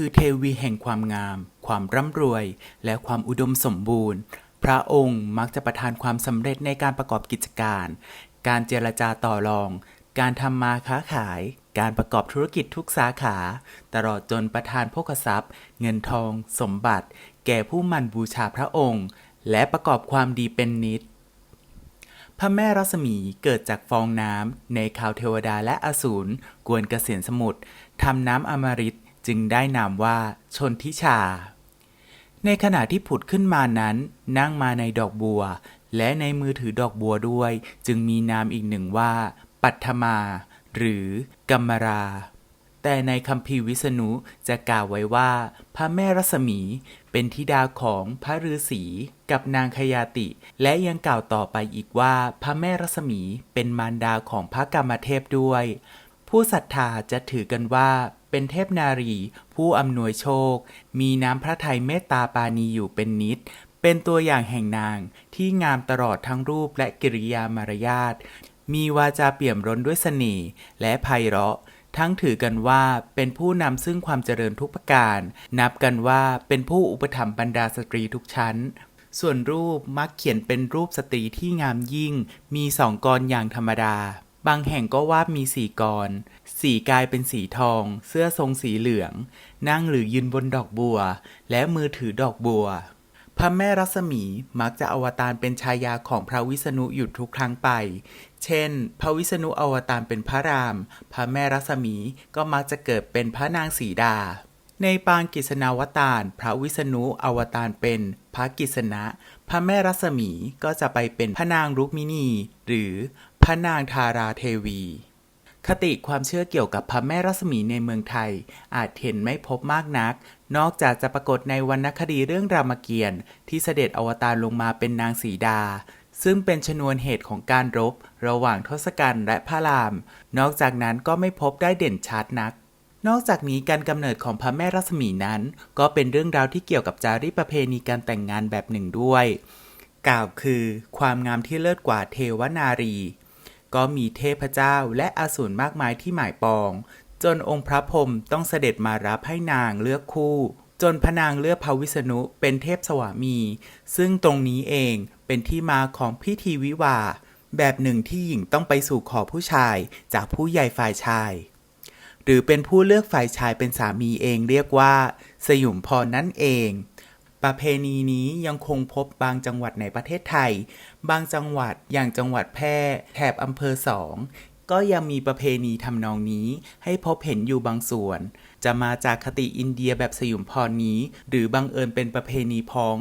คือเทวีแห่งความงาม ความร่ำรวย และความอุดมสมบูรณ์ พระองค์มักจะประทานความสำเร็จในการประกอบกิจการ การเจรจาต่อรอง การทำมาค้าขาย การประกอบธุรกิจทุกสาขา ตลอดจนประทานโภคทรัพย์ เงินทอง สมบัติ แก่ผู้มันบูชาพระองค์ และประกอบความดีเป็นนิดพระแม่รัศมีเกิดจากฟองน้ำในข่าวเทวดาและอสูรกวนเกษียนสมุทรทำน้ำอมฤต จึงได้นามว่าชนทิชา ในขณะที่ผุดขึ้นมานั้น นั่งมาในดอกบัว และในมือถือดอกบัวด้วย จึงมีนามอีกหนึ่งว่า ปัทมา หรือกัมมรา แต่ในคัมภีวิษณุจะกล่าวไว้ว่า พระแม่รัศมีเป็นธิดาของพระฤาษีกับนางขยาติ และยังกล่าวต่อไปอีกว่า พระแม่รัศมีเป็นมารดาของพระกรรมเทพด้วย ผู้ศรัทธาจะถือกันว่าเป็นเทพนารี ผู้อำนวยโชค มีน้ำพระทัยเมตตาปานีอยู่เป็นนิด เป็นตัวอย่างแห่งนางที่งามตลอดทั้งรูปและกิริยามารยาท มีวาจาเปี่ยมร้นด้วยเสน่ห์และไพเราะ ทั้งถือกันว่าเป็นผู้นำซึ่งความเจริญทุกประการ นับกันว่าเป็นผู้อุปถัมภ์บรรดาสตรีทุกชั้น ส่วนรูปมักเขียนเป็นรูปสตรีที่งามยิ่ง มีสองกรอย่างธรรมดา บางแห่งก็วาดมีสีกร สีกายเป็นสีทอง เสื้อทรงสีเหลือง นั่งหรือยืนบนดอกบัว และมือถือดอกบัว พระแม่รัศมีมักจะอวตารเป็นชายาของพระวิษณุอยู่ทุกครั้งไป เช่น พระวิษณุอวตารเป็นพระราม พระแม่รัศมีก็มักจะเกิดเป็นพระนางสีดา ในปางกิษณาวตาร พระวิษณุอวตารเป็นพระกิษณะ พระแม่รัศมีก็จะไปเป็นพระนางรุกมินี หรือ ระนางทาราเทวี คติความเชื่อเกี่ยวกับพระแม่รัศมีในเมืองไทย อาจเห็นไม่พบมากนัก นอกจากจะปรากฏในวรรณคดีเรื่องรามเกียรติ์ที่เสด็จอวตารลงมาเป็นนางสีดา ซึ่งเป็นชนวนเหตุของการรบ ระหว่างทศกัณฐ์และพระราม นอกจากนั้นก็ไม่พบได้เด่นชัดนักนอกจากนี้การกำเนิดของพระแม่รัศมีนั้น ก็เป็นเรื่องราวที่เกี่ยวกับจารีตประเพณีการแต่งงานแบบหนึ่งด้วย กล่าวคือ ความงามที่เลิศกว่าเทวนารี ก็มีเทพเจ้าและอสูรมากมายที่หมายปอง จนองค์พระพรหมต้องเสด็จมารับให้นางเลือกคู่ จนพระนางเลือกพระวิษณุเป็นเทพสวามี ซึ่งตรงนี้เองเป็นที่มาของพิธีวิวา แบบหนึ่งที่หญิงต้องไปสู่ขอผู้ชายจากผู้ใหญ่ฝ่ายชาย หรือเป็นผู้เลือกฝ่ายชายเป็นสามีเองเรียกว่า สยุมพรนั่นเอง ประเพณีนี้ยังคงพบบางจังหวัดในประเทศไทย บางจังหวัดอย่างจังหวัดแพร่แถบอำเภอสองก็ยังมีประเพณีทำนองนี้ให้พบเห็นอยู่บางส่วน จะมาจากคติอินเดียแบบสยุมพรนี้ หรือบังเอิญเป็นประเพณีพ้อง